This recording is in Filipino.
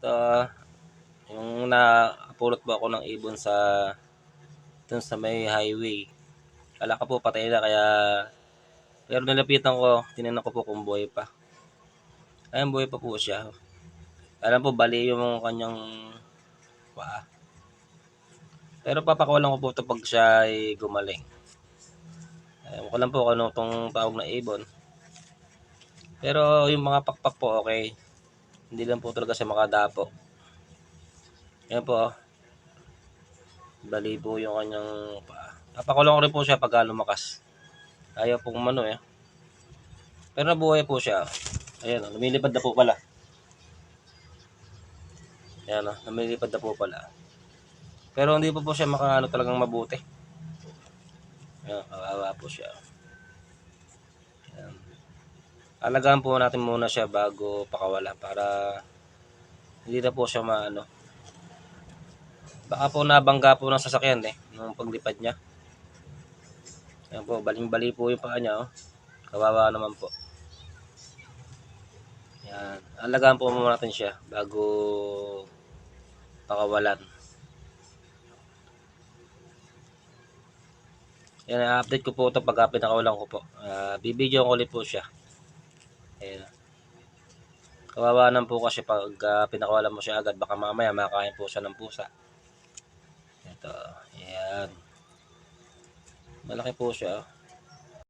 Ito, yung napulot po ako ng ibon sa dun sa may highway. Kala ko po patay na kaya pero nilapitan ko, tinignan ko po kung buhay pa. Ayun, buhay pa po siya. Alam po, bali yung kanyang paa. Pero papakawalan ko po ito pag siya ay gumaling. Ewan ko lang po kung ano itong tawag na ibon. Pero yung mga pakpak po okay. Hindi lang po talaga siya makadapo. Ayan po. oh. Bali po yung kanyang. Papakulong ko rin po siya pag lumakas. Ayaw pong umano eh. Pero nabuhay po siya. Ayan, oh, lumilipad na po pala. Ayan, oh, lumilipad na po pala. Pero hindi po po siya makaano talagang mabuti. Ayan, kawawa po siya. Ayan. Alagaan po natin muna siya bago pakawala para hindi na po siya maano. Baka po nabangga po ng sasakyan eh, nung paglipad niya. Ayan po, baling-bali po yung paa niya, oh. Kawawa naman po. Yan. Alagaan po muna natin siya bago pakawalan. Yan, update ko po ito pagka pinakawalan ko po. Uh, bibidyo ko ulit po siya. Ayan. Kawawa po kasi pag uh, pinakawalan mo siya agad, baka mamaya makain po siya ng pusa. Ito. Ayan. Malaki po siya. oh.